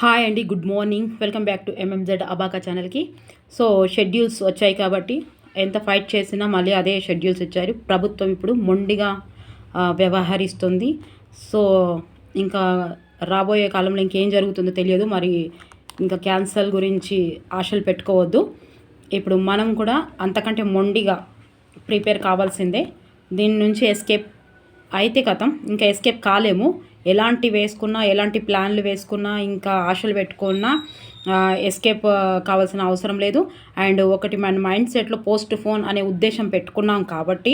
Hi అండి good morning welcome back to MMZ abaca ఛానల్కి so schedules వచ్చాయి కాబట్టి ఎంత ఫైట్ చేసినా మళ్ళీ అదే షెడ్యూల్స్ ఇచ్చారు. ప్రభుత్వం ఇప్పుడు మొండిగా వ్యవహరిస్తుంది. సో ఇంకా రాబోయే కాలంలో ఇంకేం జరుగుతుందో తెలియదు. మరి ఇంకా క్యాన్సల్ గురించి ఆశలు పెట్టుకోవద్దు. ఇప్పుడు మనం కూడా అంతకంటే మొండిగా ప్రిపేర్ కావాల్సిందే. దీని నుంచి ఎస్కేప్ అయితే కథం. ఇంకా ఎస్కేప్ కాలేము. ఎలాంటి వేసుకున్నా ఎలాంటి ప్లాన్లు వేసుకున్నా ఇంకా ఆశలు పెట్టుకున్నా ఎస్కేప్ కావాల్సిన అవసరం లేదు. అండ్ ఒకటి మన మైండ్ సెట్లో పోస్ట్ ఫోన్ అనే ఉద్దేశం పెట్టుకున్నాం కాబట్టి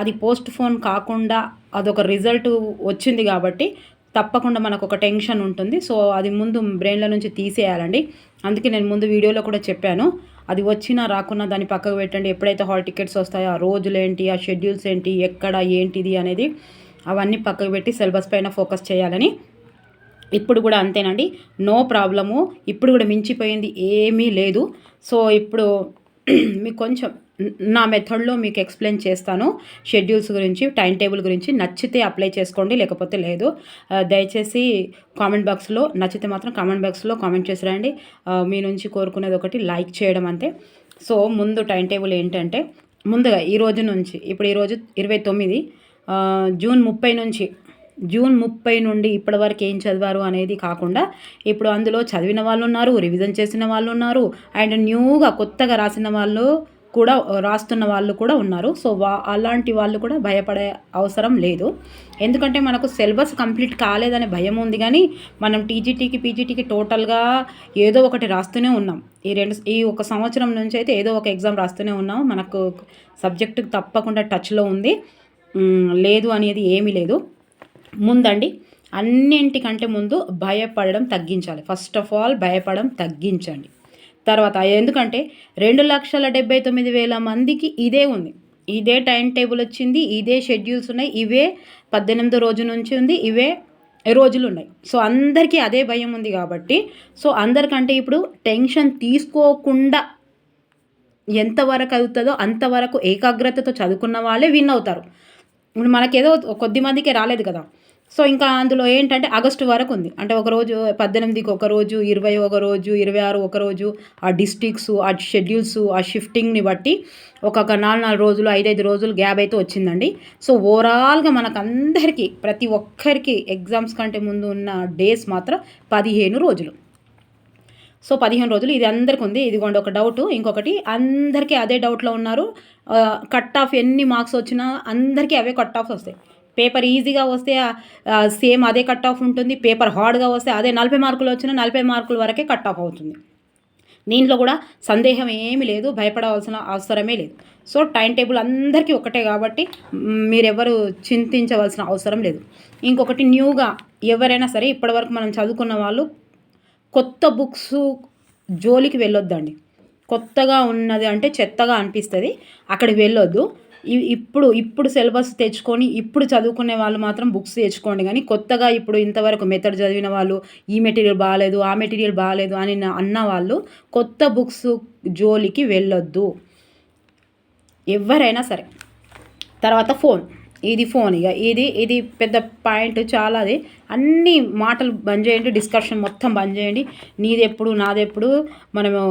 అది పోస్ట్ ఫోన్ కాకుండా అదొక రిజల్ట్ వచ్చింది కాబట్టి తప్పకుండా మనకు ఒక టెన్షన్ ఉంటుంది. సో అది ముందు బ్రెయిన్లో నుంచి తీసేయాలండి. అందుకే నేను ముందు వీడియోలో కూడా చెప్పాను. అది వచ్చినా రాకున్నా దాన్ని పక్కకు పెట్టండి. ఎప్పుడైతే హాల్ టికెట్స్ వస్తాయో ఆ రోజులు ఏంటి ఆ షెడ్యూల్స్ ఏంటి ఎక్కడ ఏంటిది అనేది అవన్నీ పక్కకు పెట్టి సిలబస్ పైన ఫోకస్ చేయాలని ఇప్పుడు కూడా అంతేనండి. No problem. ఇప్పుడు కూడా మించిపోయింది ఏమీ లేదు. సో ఇప్పుడు మీకు కొంచెం నా మెథడ్లో మీకు ఎక్స్ప్లెయిన్ చేస్తాను. షెడ్యూల్స్ గురించి టైం టేబుల్ గురించి నచ్చితే అప్లై చేసుకోండి లేకపోతే లేదు. దయచేసి కామెంట్ బాక్స్లో నచ్చితే మాత్రం కామెంట్ బాక్స్లో కామెంట్ చేసి రండి. మీ నుంచి కోరుకునేది ఒకటి లైక్ చేయడం అంతే. సో ముందు టైం టేబుల్ ఏంటంటే ముందుగా ఈ రోజు నుంచి ఇప్పుడు ఈరోజు ఇరవై తొమ్మిది జూన్ ముప్పై నుంచి జూన్ ముప్పై నుండి ఇప్పటి వరకు ఏం చదివారు అనేది కాకుండా ఇప్పుడు అందులో చదివిన వాళ్ళు ఉన్నారు రివిజన్ చేసిన వాళ్ళు ఉన్నారు అండ్ న్యూగా కొత్తగా రాసిన వాళ్ళు కూడా రాస్తున్న వాళ్ళు కూడా ఉన్నారు. సో వా అలాంటి వాళ్ళు కూడా భయపడే అవసరం లేదు. ఎందుకంటే మనకు సిలబస్ కంప్లీట్ కాలేదనే భయం ఉంది కానీ మనం టీజీటీకి పీజీటీకి టోటల్గా ఏదో ఒకటి రాస్తూనే ఉన్నాం. ఈ రెండు ఈ ఒక సంవత్సరం నుంచి అయితే ఏదో ఒక ఎగ్జామ్ రాస్తూనే ఉన్నాం. మనకు సబ్జెక్టు తప్పకుండా టచ్లో ఉంది. లేదు అనేది ఏమీ లేదు. ముందండి అన్నింటికంటే ముందు భయపడడం తగ్గించాలి. ఫస్ట్ ఆఫ్ ఆల్ భయపడడం తగ్గించండి. తర్వాత ఎందుకంటే రెండు లక్షల డెబ్బై తొమ్మిది వేల మందికి ఇదే ఉంది. ఇదే టైం టేబుల్ వచ్చింది ఇదే షెడ్యూల్స్ ఉన్నాయి ఇవే పద్దెనిమిదో రోజు నుంచి ఉంది ఇవే రోజులు ఉన్నాయి. సో అందరికీ అదే భయం ఉంది కాబట్టి సో అందరికంటే ఇప్పుడు టెన్షన్ తీసుకోకుండా ఎంతవరకు అవుతుందో అంతవరకు ఏకాగ్రతతో చదువుకున్న వాళ్ళే విన్ అవుతారు. ఇప్పుడు మనకేదో కొద్ది మందికే రాలేదు కదా. సో ఇంకా అందులో ఏంటంటే ఆగస్టు వరకు ఉంది. అంటే ఒక రోజు పద్దెనిమిదికి ఒక రోజు ఇరవై ఒక రోజు ఇరవై ఆరు ఒక రోజు ఆ డిస్ట్రిక్ట్స్ ఆ షెడ్యూల్స్ ఆ షిఫ్టింగ్ని బట్టి ఒక్కొక్క నాలుగు నాలుగు రోజులు ఐదైదు రోజులు గ్యాప్ అయితే వచ్చిందండి. సో ఓవరాల్గా మనకందరికీ ప్రతి ఒక్కరికి ఎగ్జామ్స్ కంటే ముందు ఉన్న డేస్ మాత్రం పదిహేను రోజులు. సో పదిహేను రోజులు ఇది అందరికి ఉంది. ఇదిగోండి ఒక డౌట్ ఇంకొకటి అందరికీ అదే డౌట్లో ఉన్నారు. కట్ ఆఫ్ ఎన్ని మార్క్స్ వచ్చినా అందరికీ అవే కట్ ఆఫ్స్ వస్తాయి. పేపర్ ఈజీగా వస్తే సేమ్ అదే కట్ ఆఫ్ ఉంటుంది. పేపర్ హార్డ్గా వస్తే అదే నలభై మార్కులు వచ్చినా నలభై మార్కుల వరకే కట్ ఆఫ్ అవుతుంది. దీంట్లో కూడా సందేహం ఏమీ లేదు భయపడవలసిన అవసరమే లేదు. సో టైం టేబుల్ అందరికీ ఒకటే కాబట్టి మ్, మీరెవరు చింతించవలసిన అవసరం లేదు. ఇంకొకటి న్యూగా ఎవరైనా సరే ఇప్పటివరకు మనం చదువుకున్న వాళ్ళు కొత్త బుక్స్ జోలికి వెళ్ళొద్దండి. కొత్తగా ఉన్నది అంటే చెత్తగా అనిపిస్తుంది. అక్కడికి వెళ్ళొద్దు. ఇప్పుడు ఇప్పుడు సిలబస్ తెచ్చుకొని ఇప్పుడు చదువుకునే వాళ్ళు మాత్రం బుక్స్ తెచ్చుకోండి. కానీ కొత్తగా ఇప్పుడు ఇంతవరకు మెథడ్ చదివిన వాళ్ళు ఈ మెటీరియల్ బాగాలేదు ఆ మెటీరియల్ బాగాలేదు అని అన్న వాళ్ళు కొత్త బుక్స్ జోలికి వెళ్ళొద్దు. ఎవరైనా సరే. తర్వాత ఫోన్. ఇది ఫోన్ ఇక ఇది ఇది పెద్ద పాయింట్ చాలా అది. అన్ని మాటలు బంద్ చేయండి డిస్కషన్ మొత్తం బంద్ చేయండి. నీదెప్పుడు నాదెప్పుడు మనము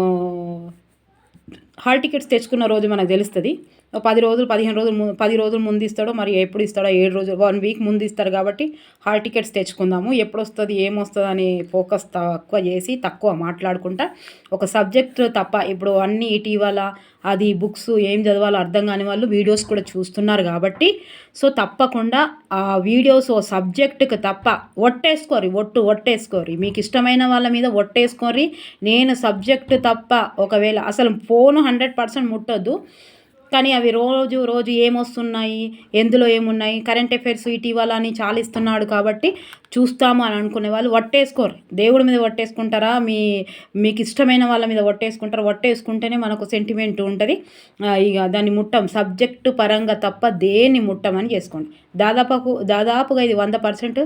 హాల్ టికెట్స్ తెచ్చుకున్న రోజు మనకు తెలుస్తుంది. పది రోజులు పదిహేను రోజులు ము- పది రోజులు ముందు ఇస్తాడో మరి ఎప్పుడు ఇస్తాడో ఏడు రోజులు వన్ వీక్ ముందు ఇస్తారు కాబట్టి హాల్ టికెట్స్ తెచ్చుకుందాము. ఎప్పుడు వస్తుంది ఏమొస్తుంది అని ఫోకస్ తక్కువ చేసి తక్కువ మాట్లాడుకుంటా. ఒక సబ్జెక్ట్ తప్ప ఇప్పుడు అన్నీ ఇటీవల అది బుక్స్ ఏం చదవాలో అర్థం కాని వాళ్ళు వీడియోస్ కూడా చూస్తున్నారు కాబట్టి సో తప్పకుండా ఆ వీడియోస్ ఓ సబ్జెక్టుకి తప్ప ఒట్టేసుకోరి ఒట్టు ఒట్టేసుకోరి మీకు ఇష్టమైన వాళ్ళ మీద ఒట్టేసుకోరి నేను సబ్జెక్టు తప్ప ఒకవేళ అసలు ఫోన్ హండ్రెడ్ పర్సెంట్ ముట్టొద్దు. కానీ అవి రోజు రోజు ఏమొస్తున్నాయి? ఎందులో ఏమున్నాయి? కరెంట్ అఫైర్స్ ఇటీవల అని చాలా ఇస్తున్నాడు కాబట్టి చూస్తాము అని అనుకునే వాళ్ళు వట్టేసుకోరు. దేవుడి మీద వట్టేసుకుంటారా? మీ మీకు ఇష్టమైన వాళ్ళ మీద వట్టేసుకుంటారా. వట్టేసుకుంటేనే మనకు సెంటిమెంట్ ఉంటుంది. ఇక దాన్ని ముట్టం. సబ్జెక్టు పరంగా తప్ప దేన్ని ముట్టమని చేసుకోండి. దాదాపు దాదాపుగా ఇది వంద పర్సెంట్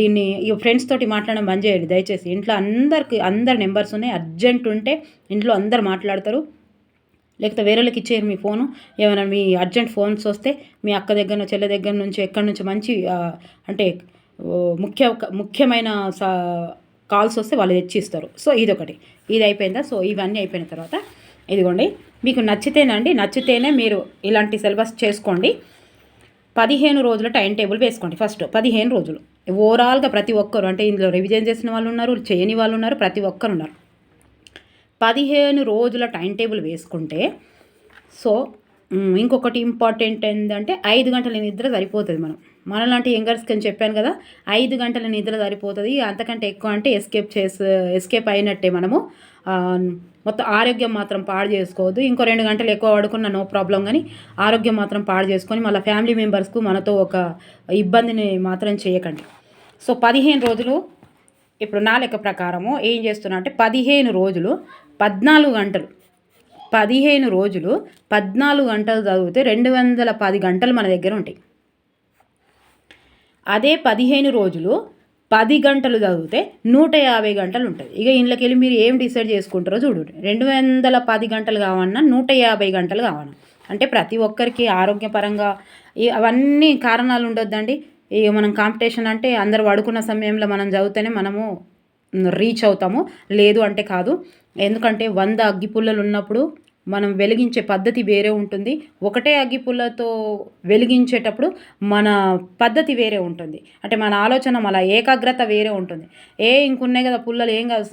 దీన్ని ఇక ఫ్రెండ్స్ తోటి మాట్లాడడం బంద్ చేయండి. దయచేసి ఇంట్లో అందరికి అందరి నెంబర్స్ ఉన్నాయి. అర్జెంట్ ఉంటే ఇంట్లో అందరు మాట్లాడతారు. లేకపోతే వేరే వాళ్ళకి ఇచ్చేయరు మీ ఫోను. ఏమైనా మీ అర్జెంట్ ఫోన్స్ వస్తే మీ అక్క దగ్గర చెల్లె దగ్గర నుంచి ఎక్కడి నుంచి మంచి అంటే ముఖ్య ముఖ్యమైన సా కాల్స్ వస్తే వాళ్ళు తెచ్చి ఇస్తారు సో ఇది ఒకటి ఇది అయిపోయిందా? సో ఇవన్నీ అయిపోయిన తర్వాత ఇదిగోండి. మీకు నచ్చితేనండి నచ్చితేనే మీరు ఇలాంటి సిలబస్ చేసుకోండి. పదిహేను రోజుల టైం టేబుల్ వేసుకోండి ఫస్ట్. పదిహేను రోజులు. ఓవరాల్గా ప్రతి ఒక్కరు అంటే ఇందులో రివిజన్ చేసిన వాళ్ళు ఉన్నారు చేయని వాళ్ళు ఉన్నారు ప్రతి ఒక్కరు ఉన్నారు. పదిహేను రోజుల టైం టేబుల్ వేసుకుంటే సో ఇంకొకటి ఇంపార్టెంట్ ఏంటంటే ఐదు గంటల నిద్ర సరిపోతుంది మనం. మనలాంటి యంగర్స్కి అని చెప్పాను కదా ఐదు గంటల నిద్ర సరిపోతుంది. అంతకంటే ఎక్కువ అంటే ఎస్కేప్ చేసి ఎస్కేప్ అయినట్టే మనము. మొత్తం ఆరోగ్యం మాత్రం పాడు చేసుకోవద్దు. ఇంకో రెండు గంటలు ఎక్కువ పడుకున్న నో ప్రాబ్లం కానీ ఆరోగ్యం మాత్రం పాడు చేసుకొని మళ్ళీ ఫ్యామిలీ మెంబర్స్కు మనతో ఒక ఇబ్బందిని మాత్రం చేయకండి. సో పదిహేను రోజులు ఇప్పుడు నా లెక్క ప్రకారము ఏం చేస్తున్నా అంటే పదిహేను రోజులు పద్నాలుగు గంటలు పదిహేను రోజులు పద్నాలుగు గంటలు చదివితే రెండు వందల పది గంటలు మన దగ్గర ఉంటాయి. అదే పదిహేను రోజులు పది గంటలు చదివితే నూట యాభై గంటలు ఉంటుంది ఇక ఇంట్లోకి వెళ్ళి మీరు ఏం డిసైడ్ చేసుకుంటారో చూడండి. రెండు వందల పది గంటలు కావన్నా నూట యాభై గంటలు కావన్నా. అంటే ప్రతి ఒక్కరికి ఆరోగ్యపరంగా అవన్నీ కారణాలు ఉండొద్దండి. ఇక మనం కాంపిటీషన్ అంటే అందరు పడుకున్న సమయంలో మనం చదివితేనే మనము రీచ్ అవుతాము. లేదు అంటే కాదు. ఎందుకంటే వంద అగ్గిపుల్లలు ఉన్నప్పుడు మనం వెలిగించే పద్ధతి వేరే ఉంటుంది. ఒకటే అగ్గిపుల్లతో వెలిగించేటప్పుడు మన పద్ధతి వేరే ఉంటుంది. అంటే మన ఆలోచన మన ఏకాగ్రత వేరే ఉంటుంది. ఏ ఇంకున్నాయి కదా పుల్లలు ఏం కాదు.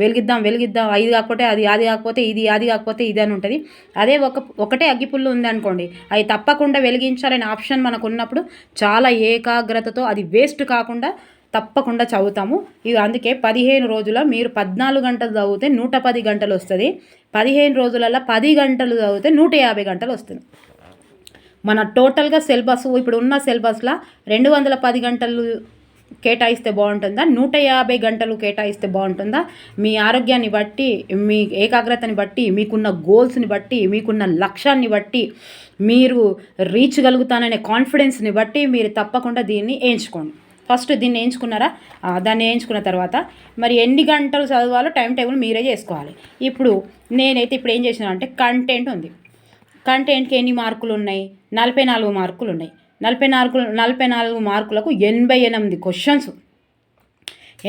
వెలిగిద్దాం వెలిగిద్దాం. ఇది కాకపోతే అది అది కాకపోతే ఇది అది కాకపోతే ఇది అని ఉంటుంది. అదే ఒక ఒకటే అగ్గిపుల్లు ఉంది అనుకోండి. అది తప్పకుండా వెలిగించాలనే ఆప్షన్ మనకు ఉన్నప్పుడు చాలా ఏకాగ్రతతో అది వేస్ట్ కాకుండా తప్పకుండా చదువుతాము. ఇవి అందుకే పదిహేను రోజుల మీరు పద్నాలుగు గంటలు చదివితే నూట పది గంటలు వస్తుంది. పదిహేను రోజులలో పది గంటలు చదివితే నూట యాభై గంటలు వస్తుంది. మన టోటల్గా సిలబస్ ఇప్పుడు ఉన్న సిలబస్లో రెండు వందల పది గంటలు కేటాయిస్తే బాగుంటుందా? నూట యాభై గంటలు కేటాయిస్తే బాగుంటుందా? మీ ఆరోగ్యాన్ని బట్టి మీ ఏకాగ్రతని బట్టి మీకున్న గోల్స్ని బట్టి మీకున్న లక్ష్యాన్ని బట్టి మీరు రీచ్ గలుగుతాననే కాన్ఫిడెన్స్ని బట్టి మీరు తప్పకుండా దీన్ని ఎంచుకోండి. ఫస్ట్ దీన్ని వేయించుకున్నారా? దాన్ని వేయించుకున్న తర్వాత మరి ఎన్ని గంటలు చదవాలో టైం టేబుల్ మీరే చేసుకోవాలి. ఇప్పుడు నేనైతే ఇప్పుడు ఏం చేసిన అంటే కంటెంట్ ఉంది. కంటెంట్కి ఎన్ని మార్కులు ఉన్నాయి? నలభై నాలుగు మార్కులు ఉన్నాయి. నలభై నాలుగు నలభై నాలుగు మార్కులకు ఎనభై ఎనిమిది క్వశ్చన్స్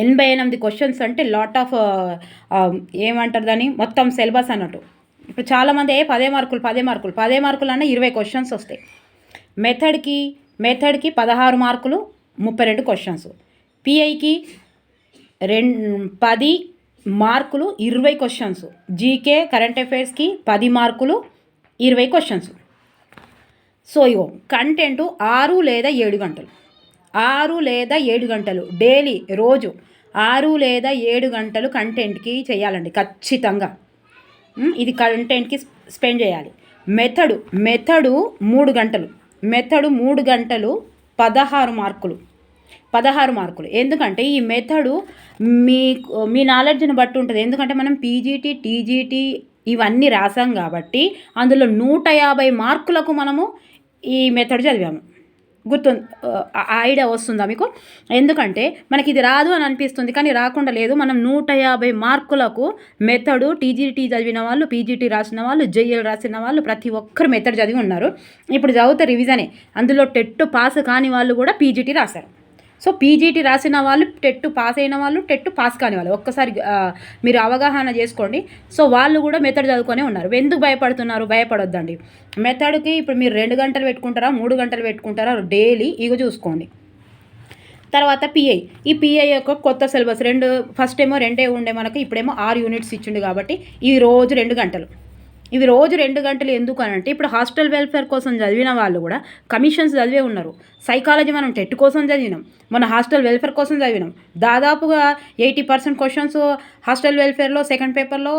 ఎనభై ఎనిమిది క్వశ్చన్స్ అంటే లాట్ ఆఫ్ ఏమంటారు దాన్ని? మొత్తం సిలబస్ అన్నట్టు. ఇప్పుడు చాలామంది ఏ పదే మార్కులు పదే మార్కులు పదే మార్కులు అన్న ఇరవై క్వశ్చన్స్ వస్తాయి. మెథడ్కి మెథడ్కి పదహారు మార్కులు ముప్పై రెండు క్వశ్చన్స్ పిఐకి రెండు పది మార్కులు ఇరవై క్వశ్చన్స్ జీకే కరెంట్ అఫైర్స్కి పది మార్కులు ఇరవై క్వశ్చన్స్ సో ఇగో కంటెంట్ ఆరు లేదా ఏడు గంటలు. ఆరు లేదా ఏడు గంటలు. డైలీ రోజు ఆరు లేదా ఏడు గంటలు కంటెంట్కి చేయాలండి ఖచ్చితంగా. ఇది కంటెంట్కి స్పెండ్ చేయాలి. మెథడు మెథడు మూడు గంటలు. మెథడు మూడు గంటలు పదహారు మార్కులు. పదహారు మార్కులు. ఎందుకంటే ఈ మెథడు మీ మీ నాలెడ్జ్ని బట్టి ఉంటుంది. ఎందుకంటే మనం పీజీటీ టీజీటీ ఇవన్నీ రాసాం కాబట్టి అందులో నూట యాభై మార్కులకు మనము ఈ మెథడ్ చదివాము. గుర్తు ఐడియా వస్తుందా మీకు? ఎందుకంటే మనకి ఇది రాదు అని అనిపిస్తుంది కానీ రాకుండా లేదు. మనం నూట యాభై మార్కులకు మెథడు టీజీటీ చదివిన వాళ్ళు పీజీటీ రాసిన వాళ్ళు జేఎల్ రాసిన వాళ్ళు ప్రతి ఒక్కరు మెథడ్ చదివి ఉన్నారు. ఇప్పుడు చదివితే రివిజనే. అందులో టెట్ పాస్ కాని వాళ్ళు కూడా పీజీటీ రాశారు. సో పీజీటీ రాసిన వాళ్ళు టెట్ పాస్ అయిన వాళ్ళు టెట్ పాస్ కాని వాళ్ళు. ఒక్కసారి మీరు అవగాహన చేసుకోండి. సో వాళ్ళు కూడా మెథడ్ చదువుకొని ఉన్నారు. ఎందుకు భయపడుతున్నారు? భయపడొద్దండి. మెథడ్కి ఇప్పుడు మీరు రెండు గంటలు పెట్టుకుంటారా మూడు గంటలు పెట్టుకుంటారా డైలీ ఇగో చూసుకోండి. తర్వాత పిఐ. ఈ పిఐ యొక్క కొత్త సిలబస్ రెండు ఫస్ట్ ఏమో రెండే ఉండే మనకి ఇప్పుడేమో ఆరు యూనిట్స్ ఇచ్చిండు కాబట్టి ఈ రోజు రెండు గంటలు. ఇవి రోజు రెండు గంటలు ఎందుకు అని అంటే ఇప్పుడు హాస్టల్ వెల్ఫేర్ కోసం చదివిన వాళ్ళు కూడా కమిషన్స్ చదివే ఉన్నారు. సైకాలజీ మనం టెట్ కోసం చదివినాం. మన హాస్టల్ వెల్ఫేర్ కోసం చదివినాం. దాదాపుగా ఎయిటీ పర్సెంట్ క్వశ్చన్స్ హాస్టల్ వెల్ఫేర్లో సెకండ్ పేపర్లో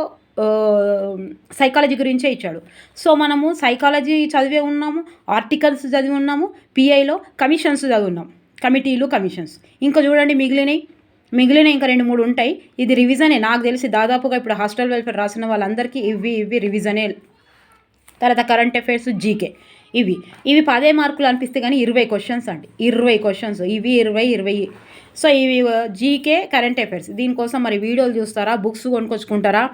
సైకాలజీ గురించే ఇచ్చాడు. సో మనము సైకాలజీ చదివే ఉన్నాము ఆర్టికల్స్ చదివి ఉన్నాము పిఐలో కమిషన్స్ చదివి ఉన్నాం కమిటీలు కమిషన్స్. ఇంకా చూడండి మిగిలినవి. మిగిలిన ఇంకా రెండు మూడు ఉంటాయి. ఇది రివిజనే నాకు తెలిసి దాదాపుగా ఇప్పుడు హాస్టల్ వెల్ఫేర్ రాసిన వాళ్ళందరికీ ఇవి ఇవి రివిజనే తర్వాత కరెంట్ అఫైర్స్ జీకే ఇవి. ఇవి పదే మార్కులు అనిపిస్తే కానీ ఇరవై క్వశ్చన్స్ అండి. ఇరవై క్వశ్చన్స్ ఇవి ఇరవై ఇరవై. సో ఇవి జీకే కరెంట్ అఫైర్స్ దీనికోసం మరి వీడియోలు చూస్తారా? బుక్స్ కొనుక్కొచ్చుకుంటారా?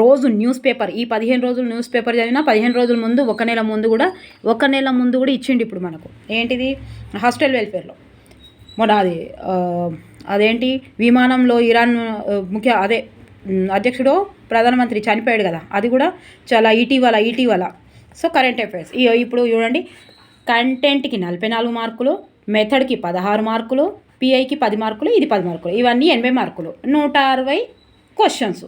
రోజు న్యూస్ పేపర్ ఈ పదిహేను రోజులు న్యూస్ పేపర్ చదివినా పదిహేను రోజుల ముందు ఒక నెల ముందు కూడా ఒక నెల ముందు కూడా ఇచ్చిండు ఇప్పుడు మనకు. ఏంటిది? హాస్టల్ వెల్ఫేర్లో మొన్న అది అదేంటి? విమానంలో ఇరాన్ ముఖ్య అదే అధ్యక్షుడు ప్రధానమంత్రి చనిపోయాడు కదా. అది కూడా చాలా ఇటీవల ఇటీవల. సో కరెంట్ అఫైర్స్ ఇప్పుడు చూడండి. కంటెంట్కి నలభై నాలుగు మార్కులు మెథడ్కి పదహారు మార్కులు పిఐకి పది మార్కులు ఇది పది మార్కులు. ఇవన్నీ ఎనభై మార్కులు. నూట అరవై క్వశ్చన్స్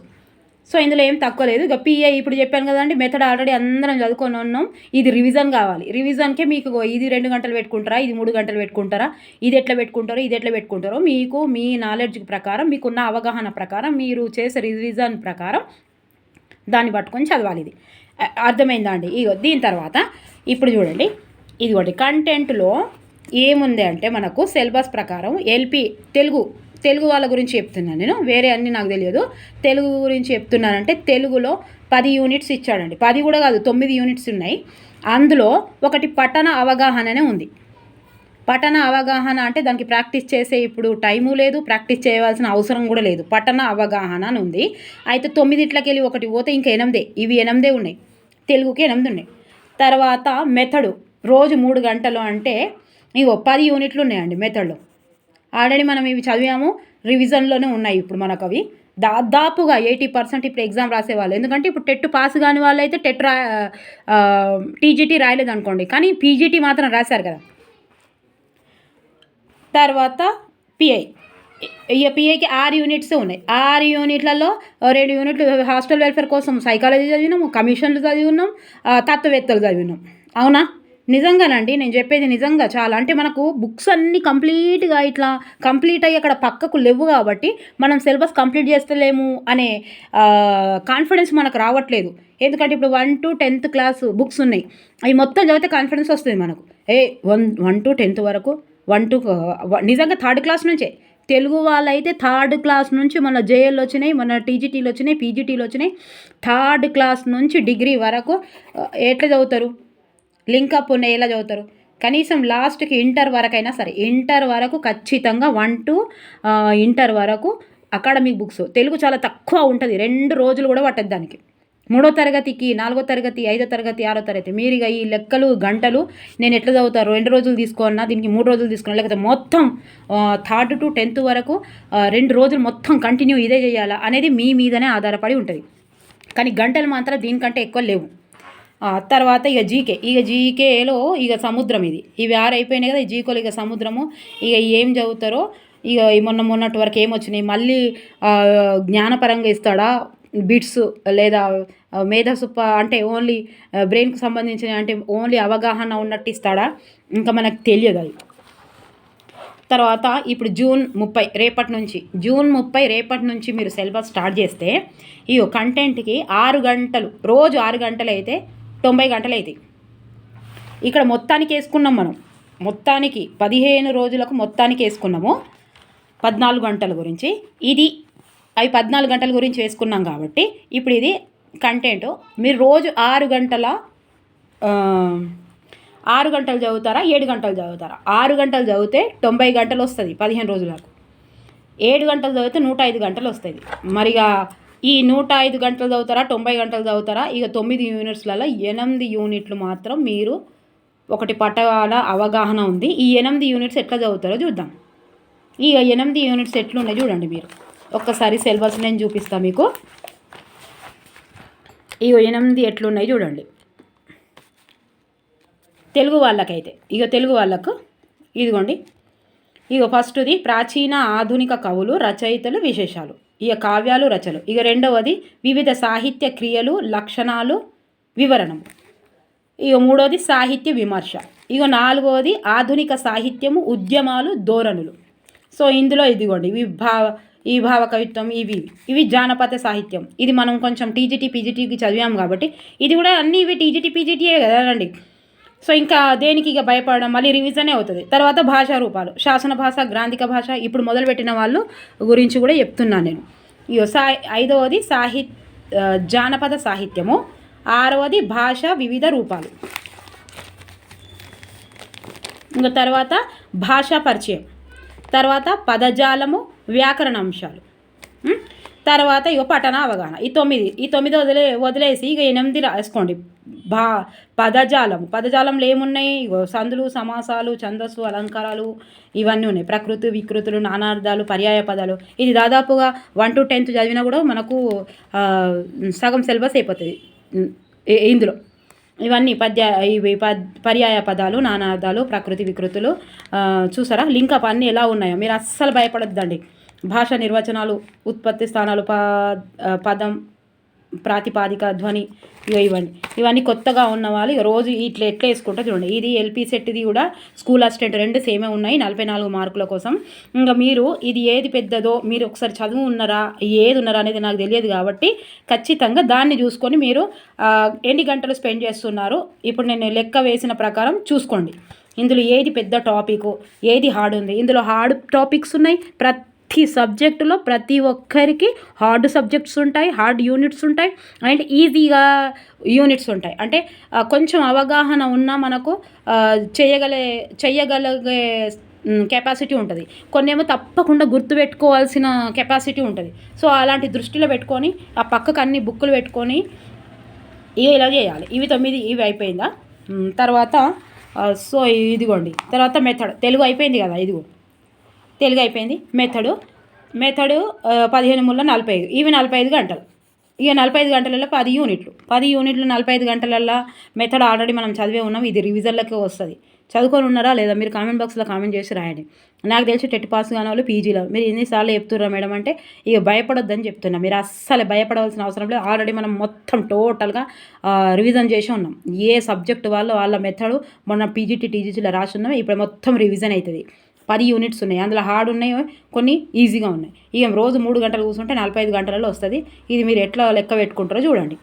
సో ఇందులో ఏం తక్కువ లేదు. ఇక పిఏ ఇప్పుడు చెప్పాను కదండి మెథడ్ ఆల్రెడీ అందరం చదువుకొని ఉన్నాం. ఇది రివిజన్ కావాలి. రివిజన్కే మీకు ఇది రెండు గంటలు పెట్టుకుంటారా ఇది మూడు గంటలు పెట్టుకుంటారా ఇది ఎట్లా పెట్టుకుంటారో ఇది ఎట్లా పెట్టుకుంటారో మీకు మీ నాలెడ్జ్ ప్రకారం మీకున్న అవగాహన ప్రకారం మీరు చేసే రివిజన్ ప్రకారం దాన్ని పట్టుకొని చదవాలి ఇది. అర్థమైందండి? అర్థమైందా అండి ఇగో దీని తర్వాత ఇప్పుడు చూడండి. ఇదిగోండి కంటెంట్లో ఏముంది అంటే మనకు సిలబస్ ప్రకారం ఎల్పి తెలుగు తెలుగు వాళ్ళ గురించి చెప్తున్నాను నేను. వేరే అన్ని నాకు తెలియదు. తెలుగు గురించి చెప్తున్నానంటే తెలుగులో పది యూనిట్స్ ఇచ్చాడండి. పది కూడా కాదు తొమ్మిది యూనిట్స్ ఉన్నాయి. అందులో ఒకటి పట్టణ అవగాహననే ఉంది. పట్టణ అవగాహన అంటే దానికి ప్రాక్టీస్ చేసే ఇప్పుడు టైము లేదు ప్రాక్టీస్ చేయవలసిన అవసరం కూడా లేదు. పట్టణ అవగాహన అని ఉంది. అయితే తొమ్మిదిట్లకి వెళ్ళి ఒకటి పోతే ఇంకా ఎనిమిదే. ఇవి ఎనిమిదే ఉన్నాయి. తెలుగుకి ఎనిమిది ఉన్నాయి. తర్వాత మెథడు. రోజు మూడు గంటలు అంటే ఇగో పది యూనిట్లు ఉన్నాయండి మెథడ్లో. ఆల్రెడీ మనం ఇవి చదివాము రివిజన్లోనే ఉన్నాయి ఇప్పుడు మనకు అవి దాదాపుగా ఎయిటీ పర్సెంట్ ఇప్పుడు ఎగ్జామ్ రాసేవాళ్ళు. ఎందుకంటే ఇప్పుడు టెట్ పాస్ కాని వాళ్ళు అయితే టెట్ రా టీజీటీ రాయలేదు అనుకోండి కానీ పీజీటీ మాత్రం రాశారు కదా. తర్వాత పిఐ. ఇక పిఐకి ఆరు యూనిట్స్ ఉన్నాయి. ఆరు యూనిట్లలో రెండు యూనిట్లు హాస్టల్ వెల్ఫేర్ కోసం సైకాలజీ చదివినాము కమిషన్లు చదివినాం తత్వవేత్తలు చదివినాం. అవునా? నిజంగానండి నేను చెప్పేది నిజంగా చాలా. అంటే మనకు బుక్స్ అన్నీ కంప్లీట్గా ఇట్లా కంప్లీట్ అయ్యి అక్కడ పక్కకు లేవు కాబట్టి మనం సిలబస్ కంప్లీట్ చేస్తలేము అనే కాన్ఫిడెన్స్ మనకు రావట్లేదు. ఎందుకంటే ఇప్పుడు one two tenth class books ఉన్నాయి. అవి మొత్తం చదివితే కాన్ఫిడెన్స్ వస్తుంది మనకు. ఏ వన్ వన్ టు టెన్త్ వరకు వన్ టు నిజంగా థర్డ్ క్లాస్ నుంచే. తెలుగు వాళ్ళైతే థర్డ్ క్లాస్ నుంచి మన జేఎల్ వచ్చినాయి మన టీజీటీలు వచ్చినాయి పీజీటీలు వచ్చినాయి. థర్డ్ క్లాస్ నుంచి డిగ్రీ వరకు ఎట్లా చదువుతారు? లింకప్ ఉండేలా ఎలా చదువుతారు? కనీసం లాస్ట్కి ఇంటర్ వరకైనా సరే ఇంటర్ వరకు ఖచ్చితంగా వన్ టు ఇంటర్ వరకు అకాడమిక్ బుక్స్. తెలుగు చాలా తక్కువ ఉంటుంది రెండు రోజులు కూడా పట్టదు దానికి. మూడో తరగతికి నాలుగో తరగతి ఐదో తరగతి ఆరో తరగతి. మీరు ఇక ఈ లెక్కలు గంటలు నేను ఎట్లా చదువుతారు? రెండు రోజులు తీసుకున్నా దీనికి మూడు రోజులు తీసుకున్నా లేకపోతే మొత్తం థర్డ్ టు టెన్త్ వరకు రెండు రోజులు మొత్తం కంటిన్యూ ఇదే చేయాలా అనేది మీ మీదనే ఆధారపడి ఉంటుంది. కానీ గంటలు మాత్రం దీనికంటే ఎక్కువ లేవు. తర్వాత ఇక జీకే. ఇక జీకేలో ఇక సముద్రం ఇది. ఇవి ఆరు అయిపోయినాయి కదా ఈ జీకోలు ఇక సముద్రము. ఇక ఏం చదువుతారో ఇక మొన్న మొన్నటి వరకు ఏమొచ్చినాయి మళ్ళీ జ్ఞానపరంగా ఇస్తాడా? బిట్స్ లేదా మేధాసుప్ప అంటే ఓన్లీ బ్రెయిన్కు సంబంధించిన అంటే ఓన్లీ అవగాహన ఉన్నట్టు ఇస్తాడా? ఇంకా మనకు తెలియదు అది. తర్వాత ఇప్పుడు జూన్ ముప్పై రేపటి నుంచి జూన్ ముప్పై రేపటి నుంచి మీరు సిలబస్ స్టార్ట్ చేస్తే ఈ కంటెంట్కి ఆరు గంటలు రోజు ఆరు గంటలు అయితే తొంభై గంటలు అవుతాయి ఇక్కడ మొత్తానికి వేసుకున్నాం మనం. మొత్తానికి పదిహేను రోజులకు మొత్తానికి వేసుకున్నాము. పద్నాలుగు గంటల గురించి. ఇది అవి పద్నాలుగు గంటల గురించి వేసుకున్నాం కాబట్టి ఇప్పుడు ఇది కంటెంట్ మీరు రోజు ఆరు గంటల ఆరు గంటలు చదువుతారా ఏడు గంటలు చదువుతారా? ఆరు గంటలు చదివితే తొంభై గంటలు వస్తుంది పదిహేను రోజులకు. ఏడు గంటలు చదివితే నూట ఐదు గంటలు వస్తుంది. మరిగా ఈ నూట ఐదు గంటలు చదువుతారా తొంభై గంటలు చదువుతారా? ఇక తొమ్మిది యూనిట్స్లలో ఎనిమిది యూనిట్లు మాత్రం మీరు ఒకటి పట్టవాల అవగాహన ఉంది. ఈ ఎనిమిది యూనిట్స్ ఎట్లా చదువుతారో చూద్దాం. ఇక ఎనిమిది యూనిట్స్ ఎట్లున్నాయి చూడండి మీరు. ఒక్కసారి సిలబస్ నేను చూపిస్తాను మీకు. ఇక ఎనిమిది ఎట్లున్నాయి చూడండి. తెలుగు వాళ్ళకైతే ఇక తెలుగు వాళ్ళకు ఇదిగోండి. ఇక ఫస్ట్ది ప్రాచీన ఆధునిక కవులు రచయితలు విశేషాలు. ఇక కావ్యాలు రచనలు. ఇక రెండవది వివిధ సాహిత్య క్రియలు లక్షణాలు వివరణము. ఇక మూడవది సాహిత్య విమర్శ. ఇక నాలుగవది ఆధునిక సాహిత్యము ఉద్యమాలు ధోరణులు. సో ఇందులో ఇదిగోండి ఇవి భావ ఈ భావ కవిత్వం ఇవి ఇవి జానపద సాహిత్యం. ఇది మనం కొంచెం టీజీటీ పీజీటీకి చదివాం కాబట్టి ఇది కూడా అన్నీ ఇవి టీజీటీ పీజీటీయే కదండి సో ఇంకా దేనికి ఇక భయపడడం? మళ్ళీ రివిజనే అవుతుంది. తర్వాత భాషా రూపాలు. శాసన భాష గ్రాంధిక భాష ఇప్పుడు మొదలుపెట్టిన వాళ్ళు గురించి కూడా చెప్తున్నాను నేను. ఇగో సా ఐదవది సాహిత్ జానపద సాహిత్యము. ఆరవది భాష వివిధ రూపాలు. ఇంకా తర్వాత భాషా పరిచయం. తర్వాత పదజాలము వ్యాకరణ అంశాలు. తర్వాత ఇక పఠన అవగాహన. ఈ తొమ్మిది ఈ తొమ్మిది వదిలే వదిలేసి ఇక ఎనిమిది రాసుకోండి. భా పదజాలం పదజాలంలో ఏమున్నాయి? ఇగో సందులు సమాసాలు ఛందస్సు అలంకారాలు ఇవన్నీ ఉన్నాయి. ప్రకృతి వికృతులు నానార్థాలు పర్యాయ పదాలు. ఇది దాదాపుగా వన్ టు టెన్త్ చదివినా కూడా మనకు సగం సిలబస్ అయిపోతుంది. ఇందులో. ఇవన్నీ పద్య ఇవి పర్యాయ పదాలు నానార్థాలు ప్రకృతి వికృతులు చూసారా? లింక్ అప్ అన్నీ ఎలా ఉన్నాయో? మీరు అస్సలు భయపడొద్దండి. భాష నిర్వచనాలు ఉత్పత్తి స్థానాలు ప పదం ప్రాతిపాదిక ధ్వని ఇగో ఇవన్నీ ఇవన్నీ కొత్తగా ఉన్న వాళ్ళు రోజు ఇట్లా ఎట్లా వేసుకుంటా చూడండి. ఇది ఎల్పీ సెట్ది కూడా స్కూల్ అసిస్టెంట్ రెండు సేమే ఉన్నాయి నలభై నాలుగు మార్కుల కోసం. ఇంకా మీరు ఇది ఏది పెద్దదో మీరు ఒకసారి చదువు ఉన్నారా ఏది ఉన్నారా అనేది నాకు తెలియదు కాబట్టి ఖచ్చితంగా దాన్ని చూసుకొని మీరు ఎన్ని గంటలు స్పెండ్ చేస్తున్నారు ఇప్పుడు నేను లెక్క వేసిన ప్రకారం చూసుకోండి. ఇందులో ఏది పెద్ద టాపిక్ ఏది హార్డ్ ఉంది. ఇందులో హార్డ్ టాపిక్స్ ఉన్నాయి ప్రతి ప్రతి సబ్జెక్టులో ప్రతి ఒక్కరికి హార్డ్ సబ్జెక్ట్స్ ఉంటాయి హార్డ్ యూనిట్స్ ఉంటాయి అండ్ ఈజీగా యూనిట్స్ ఉంటాయి. అంటే కొంచెం అవగాహన ఉన్నా మనకు చేయగలే చేయగలిగే కెపాసిటీ ఉంటుంది. కొన్ని ఏమో తప్పకుండా గుర్తుపెట్టుకోవాల్సిన కెపాసిటీ ఉంటుంది. సో అలాంటి దృష్టిలో పెట్టుకొని ఆ పక్కకు అన్ని బుక్కులు పెట్టుకొని ఇవి ఇలా చేయాలి. ఇవి తొమ్మిది ఇవి అయిపోయిందా? తర్వాత సో ఇదిగోండి. తర్వాత మెథడ్. తెలుగు అయిపోయింది కదా ఇదిగో. తెలుగు అయిపోయింది మెథడు మెథడు పదిహేను ముళ్ళ నలభై ఐదు ఇవి నలభై ఐదు గంటలు. ఇక నలభై ఐదు గంటలలో పది యూనిట్లు. పది యూనిట్లు నలభై ఐదు గంటలల్లో మెథడ్ ఆల్రెడీ మనం చదివే ఉన్నాం. ఇది రివిజన్లకే వస్తుంది. చదువుకొని ఉన్నారా లేదా మీరు కామెంట్ బాక్స్లో కామెంట్ చేసి రాయండి. నాకు తెలిసి టెట్ పాస్ కాని వాళ్ళు పీజీలో. మీరు ఎన్నిసార్లు చెప్తున్నారు మేడం అంటే ఇక భయపడొద్దని చెప్తున్నా. మీరు అస్సలు భయపడవలసిన అవసరం లేదు. ఆల్రెడీ మనం మొత్తం టోటల్గా రివిజన్ చేసి ఉన్నాం. ఏ సబ్జెక్ట్ వాళ్ళు వాళ్ళ మెథడ్ మొన్న పీజీటీ టీజీటీలో రాసి ఉన్నాం ఇప్పుడు మొత్తం రివిజన్ అవుతుంది పది యూనిట్స్ ఉన్నాయి. అందులో హార్డ్ ఉన్నాయి కొన్ని ఈజీగా ఉన్నాయి. ఇక రోజు మూడు గంటలు కూర్చుంటే నలభై ఐదు గంటలలో వస్తుంది. ఇది మీరు ఎట్లా లెక్క పెట్టుకుంటారో చూడండి.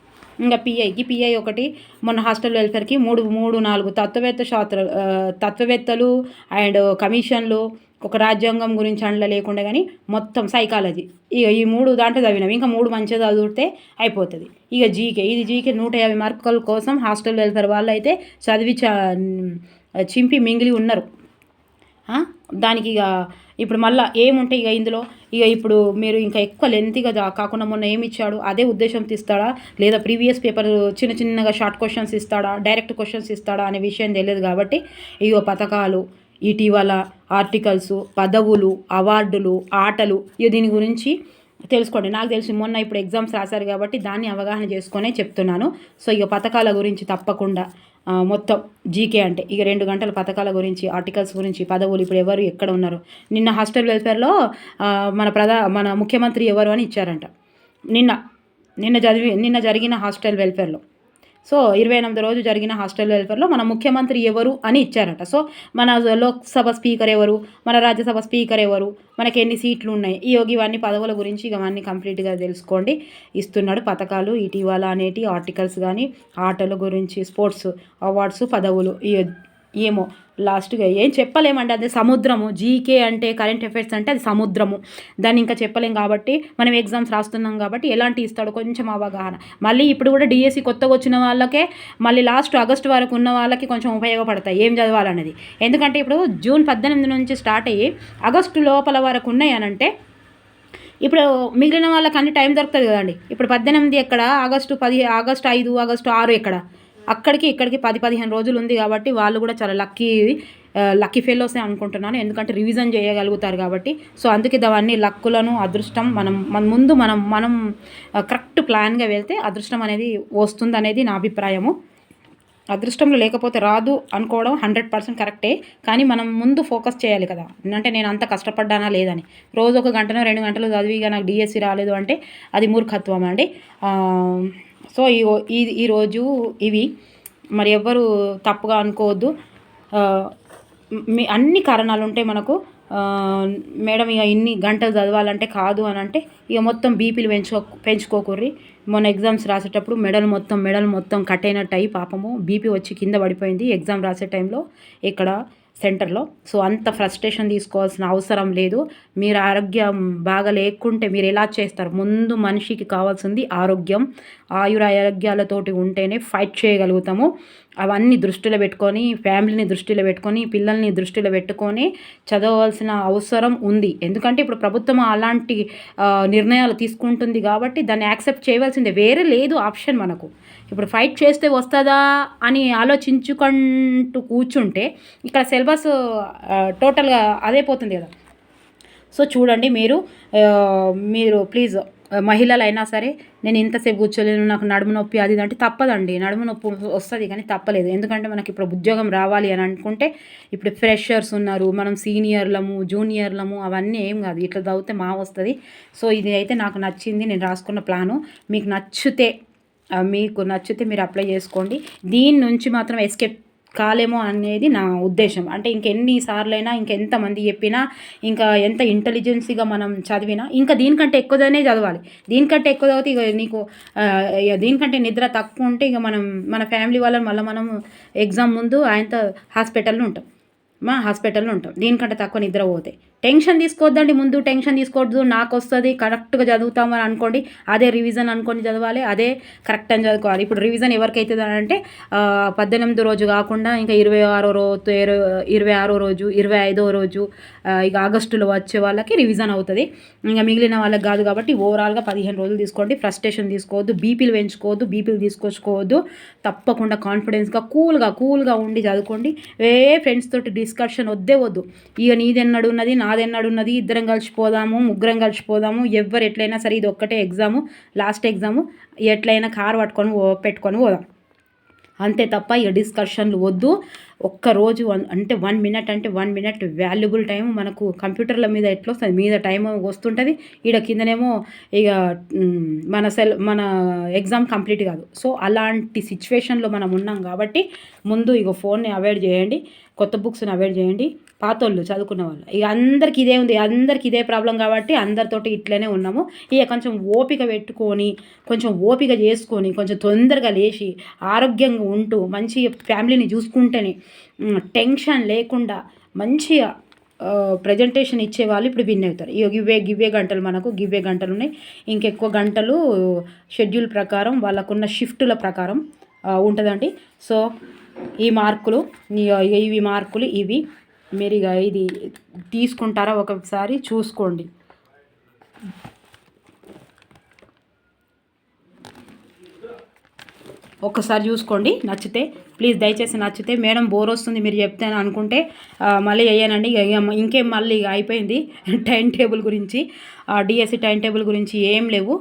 ఇంకా పిఐకి పిఐ ఒకటి మొన్న హాస్టల్ వెల్ఫేర్కి మూడు మూడు నాలుగు తత్వవేత్త శాస్త్ర తత్వవేత్తలు అండ్ కమిషన్లు ఒక రాజ్యాంగం గురించి అండ్ల లేకుండా కానీ మొత్తం సైకాలజీ. ఇక ఈ మూడు దాంట్లో చదివినాం. ఇంకా మూడు మంచిగా చదివితే అయిపోతుంది. ఇక జీకే ఇది జీకే నూట యాభై మార్కుల కోసం హాస్టల్ వెల్ఫేర్ వాళ్ళు అయితే చదివి చ చింపి మింగిలి ఉన్నారు. దానికి ఇక ఇప్పుడు మళ్ళీ ఏముంటాయి ఇక ఇందులో? ఇక ఇప్పుడు మీరు ఇంకా ఎక్కువ లెంతీగా కాకుండా మొన్న ఏమి ఇచ్చాడు? అదే ఉద్దేశం తీస్తాడా? లేదా ప్రీవియస్ పేపర్ చిన్న చిన్నగా షార్ట్ క్వశ్చన్స్ ఇస్తాడా? డైరెక్ట్ క్వశ్చన్స్ ఇస్తాడా? అనే విషయం తెలియదు కాబట్టి ఇగో పథకాలు ఇటీవల ఆర్టికల్స్ పదవులు అవార్డులు ఆటలు ఇక దీని గురించి తెలుసుకోండి. నాకు తెలిసి మొన్న ఇప్పుడు ఎగ్జామ్స్ రాశారు కాబట్టి దాన్ని అవగాహన చేసుకునే చెప్తున్నాను. సో ఇక పథకాల గురించి తప్పకుండా మొత్తం జీకే అంటే. ఇక రెండు గంటల పథకాల గురించి ఆర్టికల్స్ గురించి పదవులు ఇప్పుడు ఎవరు ఎక్కడ ఉన్నారు? నిన్న హాస్టల్ వెల్ఫేర్లో మన ప్రధా మన ముఖ్యమంత్రి ఎవరు అని ఇచ్చారంట. నిన్న నిన్న చదివి నిన్న జరిగిన హాస్టల్ వెల్ఫేర్లో. సో ఇరవై ఎనిమిది రోజు జరిగిన హాస్టల్ వెల్ఫేర్లో మన ముఖ్యమంత్రి ఎవరు అని ఇచ్చారట. సో మన లోక్సభ స్పీకర్ ఎవరు? మన రాజ్యసభ స్పీకర్ ఎవరు? మనకి ఎన్ని సీట్లు ఉన్నాయి? ఈ యోగి ఇవన్నీ పదవుల గురించి ఇవన్నీ కంప్లీట్గా తెలుసుకోండి. ఇస్తున్నాడు పథకాలు ఇటీవల అనేటి ఆర్టికల్స్ కానీ ఆటల గురించి స్పోర్ట్స్ అవార్డ్స్ పదవులు. ఈ- ఏమో లాస్ట్గా ఏం చెప్పలేమండి అది సముద్రము. జీకే అంటే కరెంట్ అఫైర్స్ అంటే అది సముద్రము. దాన్ని ఇంకా చెప్పలేం కాబట్టి మనం ఎగ్జామ్స్ రాస్తున్నాం కాబట్టి ఎలాంటి ఇస్తాడు కొంచెం అవగాహన. మళ్ళీ ఇప్పుడు కూడా డిఎస్సి కొత్తగా వచ్చిన వాళ్ళకే మళ్ళీ లాస్ట్ ఆగస్ట్ వరకు ఉన్న వాళ్ళకి కొంచెం ఉపయోగపడతాయి ఏం చదవాలనేది ఎందుకంటే ఇప్పుడు జూన్ పద్దెనిమిది నుంచి స్టార్ట్ అయ్యి ఆగస్టు లోపల వరకు ఉన్నాయి అని అంటే ఇప్పుడు మిగిలిన వాళ్ళకి అన్ని టైం దొరుకుతుంది కదండి. ఇప్పుడు పద్దెనిమిది ఎక్కడ ఆగస్టు పది ఆగస్టు ఐదు ఆగస్టు ఆరు ఎక్కడ? అక్కడికి ఇక్కడికి పది పదిహేను రోజులు ఉంది కాబట్టి వాళ్ళు కూడా చాలా లక్కీ లక్కీ ఫెలోసే అనుకుంటున్నాను. ఎందుకంటే రివిజన్ చేయగలుగుతారు కాబట్టి. సో అందుకే దాన్ని లక్కులను అదృష్టం మనం మన ముందు మనం మనం కరెక్ట్ ప్లాన్గా వెళ్తే అదృష్టం అనేది వస్తుంది అనేది నా అభిప్రాయము. అదృష్టంలో లేకపోతే రాదు అనుకోవడం హండ్రెడ్ పర్సెంట్ కరెక్టే కానీ మనం ముందు ఫోకస్ చేయాలి కదా. అంటే నేను అంత కష్టపడ్డానా లేదని. రోజు ఒక గంటనో రెండు గంటలు చదివిగా నాకు డిఎస్సి రాలేదు అంటే అది మూర్ఖత్వం అండి? సో ఈ ఈ- ఈరోజు ఇవి. మరి ఎవ్వరు తప్పుగా అనుకోవద్దు. మీ అన్ని కారణాలు ఉంటాయి మనకు మేడం ఇక ఇన్ని గంటలు చదవాలంటే కాదు అని అంటే ఇక మొత్తం బీపీలు పెంచుకో పెంచుకోకుర్రి. మొన్న ఎగ్జామ్స్ రాసేటప్పుడు మెడల్ మొత్తం మెడల్ మొత్తం కట్ అయినట్టు అయ్యి పాపము. బీపీ వచ్చి కింద పడిపోయింది ఎగ్జామ్ రాసే టైంలో. ఇక్కడ సెంటర్లో. సో అంత ఫ్రస్ట్రేషన్ తీసుకోవాల్సిన అవసరం లేదు. మీరు ఆరోగ్యం బాగా లేకుంటే మీరు ఎలా చేస్తారు? ముందు మనిషికి కావాల్సింది ఆరోగ్యం. ఆయుర ఆరోగ్యాలతోటి ఉంటేనే ఫైట్ చేయగలుగుతాము. అవన్నీ దృష్టిలో పెట్టుకొని ఫ్యామిలీని దృష్టిలో పెట్టుకొని పిల్లల్ని దృష్టిలో పెట్టుకొని చదవవలసిన అవసరం ఉంది. ఎందుకంటే ఇప్పుడు ప్రభుత్వం అలాంటి నిర్ణయాలు తీసుకుంటుంది కాబట్టి దాన్ని యాక్సెప్ట్ చేయవలసిందే. వేరే లేదు ఆప్షన్ మనకు. ఇప్పుడు ఫైట్ చేస్తే వస్తుందా అని ఆలోచించుకుంటూ కూర్చుంటే ఇక్కడ సిలబస్ టోటల్గా అదే పోతుంది కదా. సో చూడండి మీరు మీరు ప్లీజ్ మహిళలైనా సరే నేను ఇంతసేపు కూర్చోలేను నాకు నడుము నొప్పి అది అంటే తప్పదండి. నడుము నొప్పి వస్తుంది కానీ తప్పలేదు. ఎందుకంటే మనకి ఇప్పుడు ఉద్యోగం రావాలి అని అనుకుంటే ఇప్పుడు ఫ్రెషర్స్ ఉన్నారు మనం సీనియర్లము జూనియర్లము అవన్నీ ఏం కాదు. ఇట్లా చదివితే మా వస్తుంది. సో ఇది అయితే నాకు నచ్చింది నేను రాసుకున్న ప్లాను. మీకు నచ్చితే మీకు నచ్చితే మీరు అప్లై చేసుకోండి. దీని నుంచి మాత్రం ఎస్కేప్ కాలేమో అనేది నా ఉద్దేశం. అంటే ఇంకెన్నిసార్లైనా ఇంకెంతమంది చెప్పినా ఇంకా ఎంత ఇంటెలిజెన్సీగా మనం చదివినా ఇంకా దీనికంటే ఎక్కువదనే చదవాలి. దీనికంటే ఎక్కువ చదివితే ఇక నీకు దీనికంటే నిద్ర తక్కువ ఉంటే ఇక మనం మన ఫ్యామిలీ వాళ్ళని మళ్ళీ మనం ఎగ్జామ్ ముందు ఆయనతో హాస్పిటల్లో ఉంటాం. మా హాస్పిటల్లో ఉంటాం. దీనికంటే తక్కువ నిద్ర పోతే. టెన్షన్ తీసుకోవద్దండి ముందు టెన్షన్ తీసుకోవద్దు నాకు వస్తుంది కరెక్ట్గా చదువుతామని అనుకోండి అదే రివిజన్ అనుకొని చదవాలి అదే కరెక్ట్ అని చదువుకోవాలి. ఇప్పుడు రివిజన్ ఎవరికైతే అంటే పద్దెనిమిది రోజు కాకుండా ఇంకా ఇరవై ఆరో రోజు ఇరవై ఆరో రోజు ఇరవై ఐదో రోజు ఇక ఆగస్టులో వచ్చే వాళ్ళకి రివిజన్ అవుతుంది. ఇంకా మిగిలిన వాళ్ళకి కాదు కాబట్టి ఓవరాల్గా పదిహేను రోజులు తీసుకోండి ఫ్రస్ట్రేషన్ తీసుకోవద్దు బీపీలు పెంచుకోవద్దు బీపీలు తీసుకొచ్చుకోవద్దు తప్పకుండా కాన్ఫిడెన్స్గా కూల్గా కూల్గా ఉండి చదువుకోండి. ఏ ఫ్రెండ్స్ తోటి డిస్కషన్ వద్దే వద్దు. ఇక నీదెన్నడున్నది నా నాదెన్నడున్నది ఇద్దరం కలిసిపోదాము ముగ్గురం కలిసిపోదాము. ఎవ్వరు ఎట్లయినా సరే ఇది ఒక్కటే ఎగ్జాము లాస్ట్ ఎగ్జాము. ఎట్లయినా కారు పట్టుకొని పెట్టుకొని పోదాం. అంతే తప్ప ఇక డిస్కషన్లు వద్దు. ఒక్కరోజు వన్ అంటే వన్ మినిట్ అంటే వన్ మినిట్ వాల్యుబుల్ టైం మనకు కంప్యూటర్ల మీద ఎట్లా వస్తుంది? మీద టైం వస్తుంటుంది. ఈడ కిందనేమో ఇక మన సెల్ మన ఎగ్జామ్ కంప్లీట్ కాదు. సో అలాంటి సిచ్యువేషన్లో మనం ఉన్నాం కాబట్టి ముందు ఇక ఫోన్ని అవాయిడ్ చేయండి. కొత్త బుక్స్ని అవాయిడ్ చేయండి. పాతోళ్ళు చదువుకున్న వాళ్ళు. ఇక అందరికి ఇదే ఉంది. అందరికి ఇదే ప్రాబ్లం కాబట్టి అందరితోటి ఇట్లనే ఉన్నాము. ఇక కొంచెం ఓపిక పెట్టుకొని కొంచెం ఓపిక చేసుకొని కొంచెం తొందరగా లేచి ఆరోగ్యంగా ఉంటూ మంచి ఫ్యామిలీని చూసుకుంటేనే టెన్షన్ లేకుండా మంచిగా ప్రజెంటేషన్ ఇచ్చే వాళ్ళు ఇప్పుడు విన్ అవుతారు. ఇక గివ్వే గివ్వే గంటలు మనకు గివ్వే గంటలు ఉన్నాయి. ఇంకెక్కువ గంటలు షెడ్యూల్ ప్రకారం వాళ్ళకున్న షిఫ్టుల ప్రకారం ఉంటుందండి. సో ఈ మార్కులు ఇవి మార్కులు ఇవి మీరు ఇక ఇది తీసుకుంటారా ఒకసారి చూసుకోండి. ఒక్కసారి చూసుకోండి నచ్చితే. ప్లీజ్ దయచేసి నచ్చితే. మేడం బోర్ వస్తుంది మీరు చెప్తాను అనుకుంటే మళ్ళీ అయ్యానండి ఇంకేం మళ్ళీ అయిపోయింది టైం టేబుల్ గురించి. డిఎస్సి టైం టేబుల్ గురించి ఏం లేవు.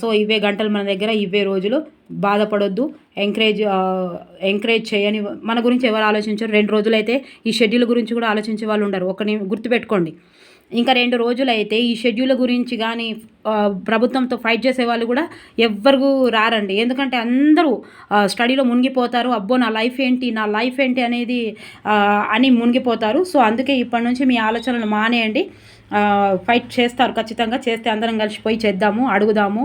సో ఇవే గంటలు మన దగ్గర ఇవే రోజులు. బాధపడొద్దు. ఎంకరేజ్ ఎంకరేజ్ చేయని మన గురించి ఎవరు ఆలోచించరు. రెండు రోజులైతే ఈ షెడ్యూల్ గురించి కూడా ఆలోచించే వాళ్ళు ఉండరు. ఒకని గుర్తుపెట్టుకోండి. ఇంకా రెండు రోజులైతే ఈ షెడ్యూల్ గురించి కానీ ప్రభుత్వంతో ఫైట్ చేసే వాళ్ళు కూడా ఎవ్వరు రారండి. ఎందుకంటే అందరూ స్టడీలో మునిగిపోతారు. అబ్బో నా లైఫ్ ఏంటి? నా లైఫ్ ఏంటి అనేది అని మునిగిపోతారు. సో అందుకే ఇప్పటి నుంచి మీ ఆలోచనలు మానేయండి. ఫైట్ చేస్తారు. ఖచ్చితంగా చేస్తే అందరం కలిసిపోయి చేద్దాము అడుగుదాము.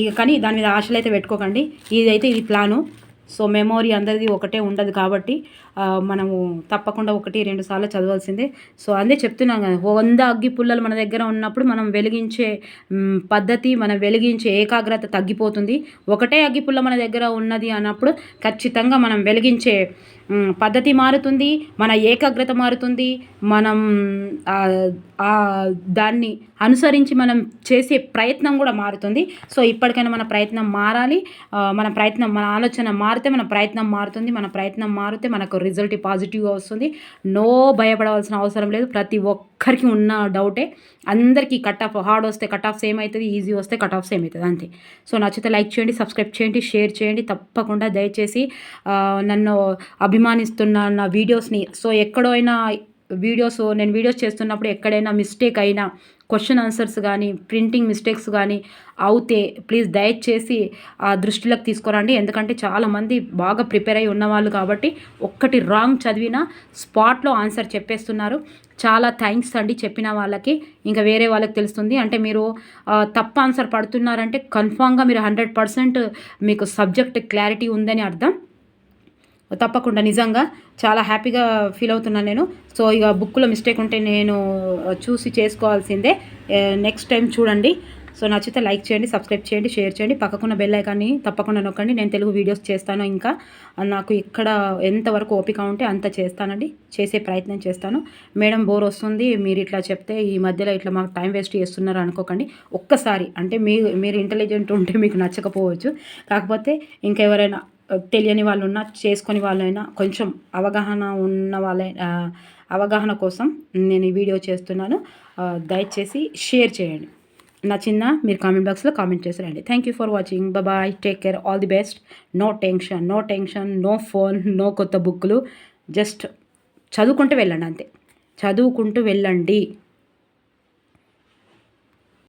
ఇక కానీ దాని మీద ఆశలు అయితే పెట్టుకోకండి. ఇదైతే ఇది ప్లాను. సో మెమోరీ అందరిది ఒకటే ఉండదు కాబట్టి మనము తప్పకుండా ఒకటి రెండు సార్లు చదవాల్సిందే. సో అదే చెప్తున్నాం కదా వంద అగ్గి పుల్లలు మన దగ్గర ఉన్నప్పుడు మనం వెలిగించే పద్ధతి మనం వెలిగించే ఏకాగ్రత తగ్గిపోతుంది. ఒకటే అగ్గి పుల్ల మన దగ్గర ఉన్నది అన్నప్పుడు ఖచ్చితంగా మనం వెలిగించే పద్ధతి మారుతుంది మన ఏకాగ్రత మారుతుంది మనం దాన్ని అనుసరించి మనం చేసే ప్రయత్నం కూడా మారుతుంది. సో ఇప్పటికైనా మన ప్రయత్నం మారాలి. మన ప్రయత్నం మన ఆలోచన మారితే మన ప్రయత్నం మారుతుంది. మన ప్రయత్నం మారితే మనకు రిజల్ట్ పాజిటివ్గా వస్తుంది. నో భయపడవలసిన అవసరం లేదు. ప్రతి ఒక్కరికి ఉన్న డౌటే. అందరికీ కట్ ఆఫ్ హార్డ్ వస్తే కట్ ఆఫ్ సేమ్ అవుతుంది. ఈజీ వస్తే కట్ ఆఫ్ సేమ్ అవుతుంది. అంతే. సో నచ్చితే లైక్ చేయండి సబ్స్క్రైబ్ చేయండి షేర్ చేయండి. తప్పకుండా దయచేసి నన్ను అభిమానిస్తున్న నా వీడియోస్ని. సో ఎక్కడో అయినా వీడియోస్ నేను వీడియోస్ చేస్తున్నప్పుడు ఎక్కడైనా మిస్టేక్ అయినా క్వశ్చన్ ఆన్సర్స్ కానీ ప్రింటింగ్ మిస్టేక్స్ కానీ అవుతే ప్లీజ్ దయచేసి ఆ దృష్టిలోకి తీసుకురండి. ఎందుకంటే చాలామంది బాగా ప్రిపేర్ అయి ఉన్నవాళ్ళు కాబట్టి ఒక్కటి రాంగ్ చదివినా స్పాట్లో ఆన్సర్ చెప్పేస్తున్నారు. చాలా థ్యాంక్స్ అండి చెప్పిన వాళ్ళకి. ఇంకా వేరే వాళ్ళకి తెలుస్తుంది. అంటే మీరు తప్పు ఆన్సర్ పడుతున్నారంటే కన్ఫామ్గా మీరు హండ్రెడ్ పర్సెంట్ మీకు సబ్జెక్ట్ క్లారిటీ ఉందని అర్థం. తప్పకుండా నిజంగా చాలా హ్యాపీగా ఫీల్ అవుతున్నాను నేను. సో ఇక బుక్లో మిస్టేక్ ఉంటే నేను చూసి చేసుకోవాల్సిందే. నెక్స్ట్ టైం చూడండి. సో నచ్చితే లైక్ చేయండి సబ్స్క్రైబ్ చేయండి షేర్ చేయండి. పక్కకున్న బెల్ ఐకాన్ని తప్పకుండా నొక్కండి. నేను తెలుగు వీడియోస్ చేస్తాను ఇంకా. నాకు ఇక్కడ ఎంతవరకు ఓపిక ఉంటే అంత చేస్తానండి. చేసే ప్రయత్నం చేస్తాను. మేడం బోర్ వస్తుంది మీరు ఇట్లా చెప్తే ఈ మధ్యలో ఇట్లా మాకు టైం వేస్ట్ చేస్తున్నారు అనుకోకండి. ఒక్కసారి అంటే మీ మీరు ఇంటెలిజెంట్ ఉంటే మీకు నచ్చకపోవచ్చు. కాకపోతే ఇంకెవరైనా తెలియని వాళ్ళు ఉన్నా చేసుకొని వాళ్ళైనా కొంచెం అవగాహన ఉన్న వాళ్ళ అవగాహన కోసం నేను ఈ వీడియో చేస్తున్నాను. దయచేసి షేర్ చేయండి. నచ్చిందా? మీరు కామెంట్ బాక్స్లో కామెంట్ చేసి రండి. Thank you for watching bye take care all the best no tension no tension no phone no కొత్త బుక్లు జస్ట్ చదువుకుంటూ వెళ్ళండి అంతే. చదువుకుంటూ వెళ్ళండి.